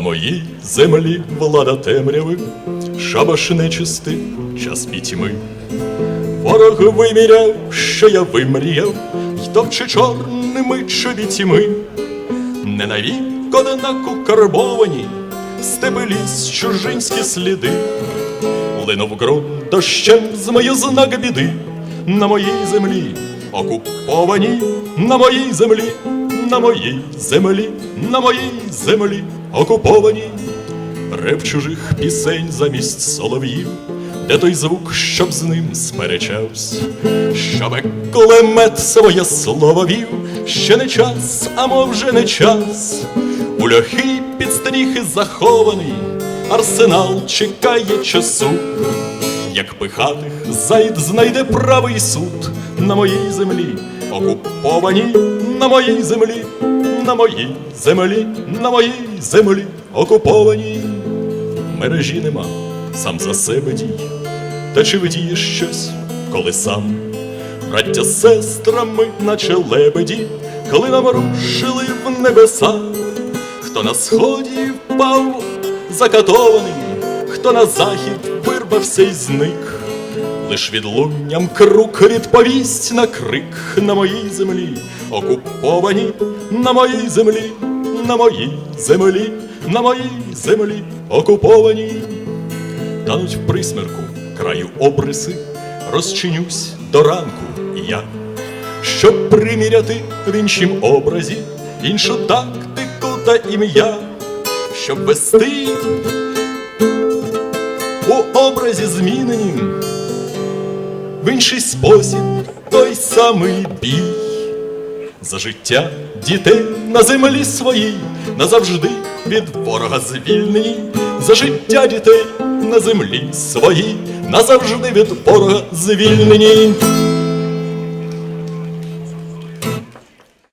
моїй землі влада темряви, шабаш нечистий, час пітьми. Ворог виміряв, що я вимріяв, й товче чорними чобітьми. Не навік однаку карбовані, степи ліс чужинські сліди. Линув ґрунт дощем з мою знак біди, на моїй землі, окупованій, на моїй землі, на моїй землі, на моїй землі, окупованій. Рев чужих пісень замість солов'їв, де той звук, щоб з ним сперечався, щоб кулемет своє слово вів, ще не час, а мов вже не час. У льохи під стріхи захований, арсенал чекає часу. Як пихатих зайд знайде правий суд на моїй землі, окупованій на моїй землі, на моїй землі, на моїй землі, окупованій. Мережі нема, сам за себе дій. Та чи вдієш щось, коли сам? Браття з сестрами, наче лебеді, коли нам рушили в небеса, хто на сході впав закатований, хто на захід вирвався й зник, лиш відлунням круг відповість на крик на моїй землі, окупованій на моїй землі, на моїй землі, на моїй землі, окупованій. Тануть в присмерку краю обриси, розчинюсь до ранку я, щоб приміряти в іншім образі іншу тактику та ім'я, щоб вести у образі зміненім в інший спосіб той самий бій. За життя дітей на землі своїй назавжди від ворога звільнені, за життя дітей на землі своїй назавжди від ворога звільнені.